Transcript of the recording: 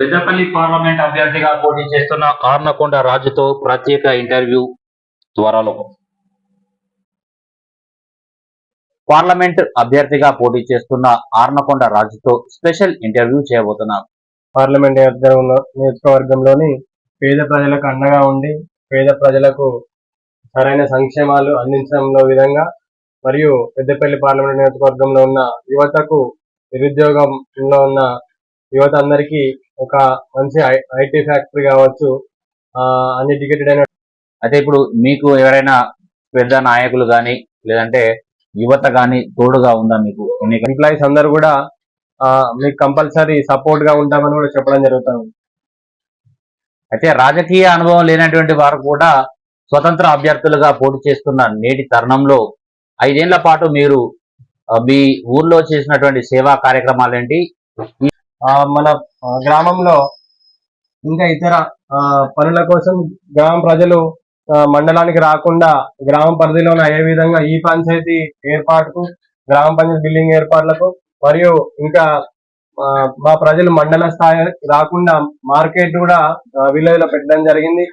Peddapalli parliament అభ్యర్థిగా పోటీ చేస్తున్న ఆర్నకొండ రాజుతో ప్రత్యేక ఇంటర్వ్యూ త్వరలో. పార్లమెంట్ అభ్యర్థిగా పోటీ చేస్తున్న ఆర్నకొండ రాజుతో స్పెషల్ ఇంటర్వ్యూ చేయబోతున్నాం పార్లమెంట్ నియోజకవర్గంలోని పేద ప్రజలకు అండగా ఉండి పేద ప్రజలకు సరైన సంక్షేమాలు అందించడంలో విధంగా మరియు పెద్దపల్లి పార్లమెంట్ నియోజకవర్గంలో ఉన్న యువతకు నిరుద్యోగంలో ఉన్న యువత అందరికీ ఒక మంచి ఐటీ ఫ్యాక్టరీ కావచ్చు. అన్ఎడ్యుకేటెడ్ అయిన అయితే ఇప్పుడు మీకు ఎవరైనా పెద్ద నాయకులు గాని లేదంటే యువత గాని తోడుగా ఉందా మీకు? ఎంప్లాయీస్ అందరూ కూడా మీకు కంపల్సరీ సపోర్ట్గా ఉంటామని కూడా చెప్పడం జరుగుతుంది. అయితే రాజకీయ అనుభవం లేనటువంటి వారు కూడా స్వతంత్ర అభ్యర్థులుగా పోటీ చేస్తున్న నేటి తరుణంలో ఐదేళ్ళ పాటు మీరు మీ ఊర్లో చేసినటువంటి సేవా కార్యక్రమాలు ఏంటి ఆ, మన గ్రామంలో ఇంకా ఇతర ఆ, పనుల కోసం గ్రామ ప్రజలు మండలానికి రాకుండా గ్రామ పరిధిలోనే అయ్యే విధంగా ఈ పంచాయతీ ఏర్పాటుకు గ్రామ పంచాయతీ బిల్డింగ్ ఏర్పాట్లకు మరియు ఇంకా మా ప్రజలు మండల స్థాయి రాకుండా మార్కెట్ కూడా విలేజ్లో పెట్టడం జరిగింది.